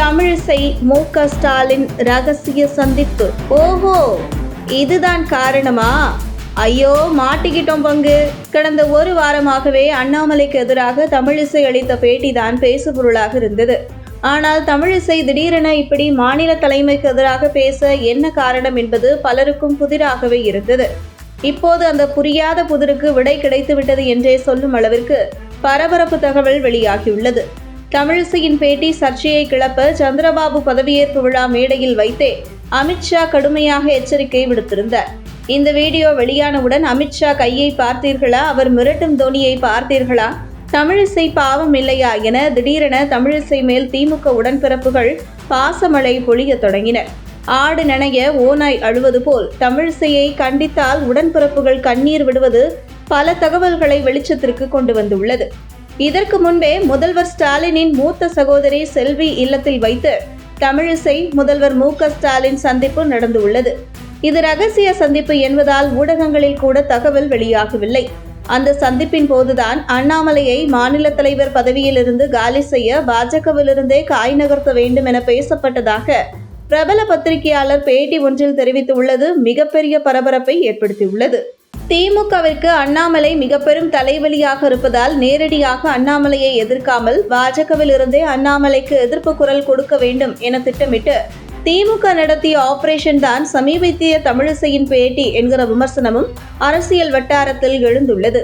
தமிழிசை மு க ஸ்டாலின் ரகசிய சந்திப்பு. ஓஹோ இதுதான் காரணமா? ஐயோ மாட்டிக்கிட்டோம் பங்கு. கடந்த ஒரு வாரமாகவே அண்ணாமலைக்கு எதிராக தமிழிசை அளித்த பேட்டி தான் பேசுபொருளாக இருந்தது. ஆனால் தமிழிசை திடீரென இப்படி மாநில தலைமைக்கு எதிராக பேச என்ன காரணம் என்பது பலருக்கும் புதிராகவே இருந்தது. இப்போது அந்த புரியாத புதிருக்கு விடை கிடைத்துவிட்டது என்றே சொல்லும் அளவிற்கு பரபரப்பு தகவல் வெளியாகியுள்ளது. தமிழிசையின் பேட்டி சர்ச்சையை கிளப்ப சந்திரபாபு பதவியேற்பு விழா மேடையில் வைத்தே அமித்ஷா கடுமையாக எச்சரிக்கை விடுத்திருந்தார் இந்த வீடியோ வெளியானவுடன் அமித்ஷா கையை பார்த்தீர்களா? அவர் மிரட்டும் தோனியை பார்த்தீர்களா? தமிழிசை பாவம் இல்லையா என திடீரென தமிழிசை மேல் திமுக உடன்பிறப்புகள் பாசமழை பொழியத் தொடங்கினர் ஆடு நனைய ஓநாய் அழுவது போல் தமிழிசையை கண்டித்தால் உடன்பிறப்புகள் கண்ணீர் விடுவது பல தகவல்களை வெளிச்சத்திற்கு கொண்டு வந்துள்ளது. இதற்கு முன்பே முதல்வர் ஸ்டாலினின் மூத்த சகோதரி செல்வி இல்லத்தில் வைத்து தமிழிசை முதல்வர் மு ஸ்டாலின் சந்திப்பு நடந்துள்ளது. இது ரகசிய சந்திப்பு என்பதால் ஊடகங்களில் கூட தகவல் வெளியாகவில்லை. அந்த சந்திப்பின் போதுதான் அண்ணாமலையை மாநில தலைவர் பதவியிலிருந்து காலி செய்ய பாஜகவிலிருந்தே காய் நகர்த்த வேண்டும் என பேசப்பட்டதாக பிரபல பத்திரிகையாளர் பேட்டி ஒன்றில் தெரிவித்துள்ளது. மிகப்பெரிய பரபரப்பை ஏற்படுத்தியுள்ளது. திமுகவிற்கு அண்ணாமலை மிக பெரும் தலைவலியாக இருப்பதால் நேரடியாக அண்ணாமலையை எதிர்க்காமல் பாஜகவில் இருந்தே அண்ணாமலைக்கு எதிர்ப்பு குரல் கொடுக்க வேண்டும் என திட்டமிட்டு திமுக நடத்திய ஆபரேஷன் தான் சமீபத்திய தமிழிசையின் பேட்டி என்கிற விமர்சனமும் அரசியல் வட்டாரத்தில் எழுந்துள்ளது.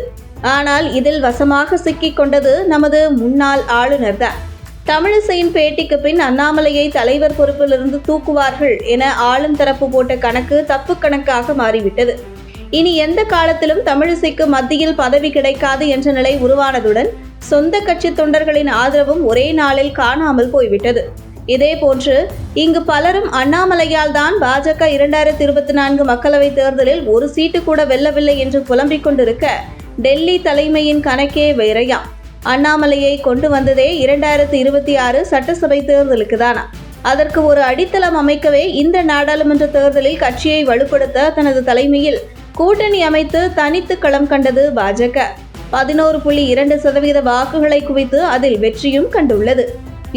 ஆனால் இதில் வசமாக சிக்கிக் கொண்டது நமது முன்னாள் ஆளுநர் தான். தமிழிசையின் பேட்டிக்கு பின் அண்ணாமலையை தலைவர் பொறுப்பிலிருந்து தூக்குவார்கள் என ஆளும் தரப்பு போட்ட கணக்கு தப்பு கணக்காக மாறிவிட்டது. இனி எந்த காலத்திலும் தமிழிசைக்கு மத்தியில் பதவி கிடைக்காது என்ற நிலை உருவானதுடன் சொந்த கட்சி தொண்டர்களின் ஆதரவும் ஒரே நாளில் காணாமல் போய்விட்டது. இதேபோன்று இங்கு பலரும் அண்ணாமலையால் தான் பாஜக இரண்டாயிரத்தி இருபத்தி நான்கு மக்களவைத் தேர்தலில் ஒரு சீட்டு கூட வெல்லவில்லை என்று புலம்பிக் கொண்டிருக்க டெல்லி தலைமையின் கணக்கே வேறையாம் அண்ணாமலையை கொண்டு வந்ததே இரண்டாயிரத்தி இருபத்தி ஆறு சட்டசபை தேர்தலுக்கு தானா. அதற்கு ஒரு அடித்தளம் அமைக்கவே இந்த நாடாளுமன்ற தேர்தலில் கட்சியை வலுப்படுத்த தனது தலைமையில் கூட்டணி அமைத்து தனித்து களம் கண்டது பாஜக. பதினோரு புள்ளி இரண்டு சதவீத வாக்குகளை குவித்து அதில் வெற்றியும் கண்டுள்ளது.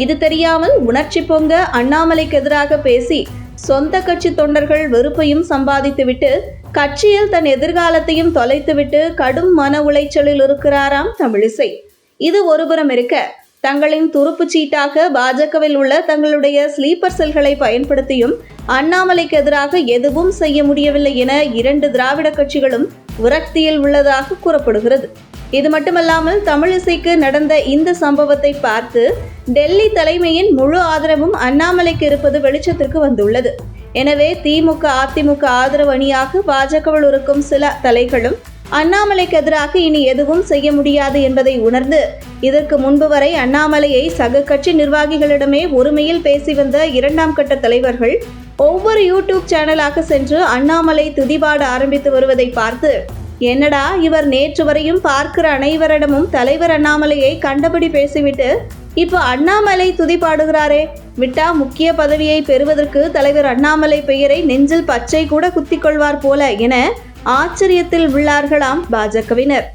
இது தெரியாமல் உணர்ச்சி பொங்க அண்ணாமலைக்கு எதிராக பேசி சொந்த கட்சி தொண்டர்கள் வெறுப்பையும் சம்பாதித்துவிட்டு கட்சியில் தன் எதிர்காலத்தையும் தொலைத்துவிட்டு கடும் மன உளைச்சலில் இருக்கிறாராம் தமிழிசை. இது ஒருபுறம் இருக்க தங்களின் துருப்புச் சீட்டாக பாஜகவில் உள்ள தங்களுடைய ஸ்லீப்பர் செல்களை பயன்படுத்தியும் அண்ணாமலைக்கு எதிராக எதுவும் செய்ய முடியவில்லை என இரண்டு திராவிட கட்சிகளும் விரக்தியில் உள்ளதாக கூறப்படுகிறது. இது மட்டுமல்லாமல் தமிழிசைக்கு நடந்த இந்த சம்பவத்தை பார்த்து டெல்லி தலைமையின் முழு ஆதரவும் அண்ணாமலைக்கு இருப்பது வெளிச்சத்திற்கு வந்துள்ளது. எனவே திமுக அதிமுக ஆதரவு அணியாக பாஜகவில் இருக்கும் சில தலைகளும் அண்ணாமலைக்கு எதிராக இனி எதுவும் செய்ய முடியாது என்பதை உணர்ந்து இதற்கு முன்பு வரை அண்ணாமலையை சக கட்சி நிர்வாகிகளிடமே ஒருமையில் பேசி வந்த இரண்டாம் கட்ட தலைவர்கள் ஒவ்வொரு யூடியூப் சேனலாக சென்று அண்ணாமலை துதிபாட ஆரம்பித்து வருவதை பார்த்து என்னடா இவர் நேற்று வரையும் பார்க்கிற அனைவரிடமும் தலைவர் அண்ணாமலையை கண்டபடி பேசிவிட்டு இப்போ அண்ணாமலை துதி பாடுகிறாரே விட்டா முக்கிய பதவியை பெறுவதற்கு தலைவர் அண்ணாமலை பெயரை நெஞ்சில் பச்சை கூட குத்திக் கொள்வார் போல என ஆச்சரியத்தில் உள்ளார்களாம் பாஜகவினர்.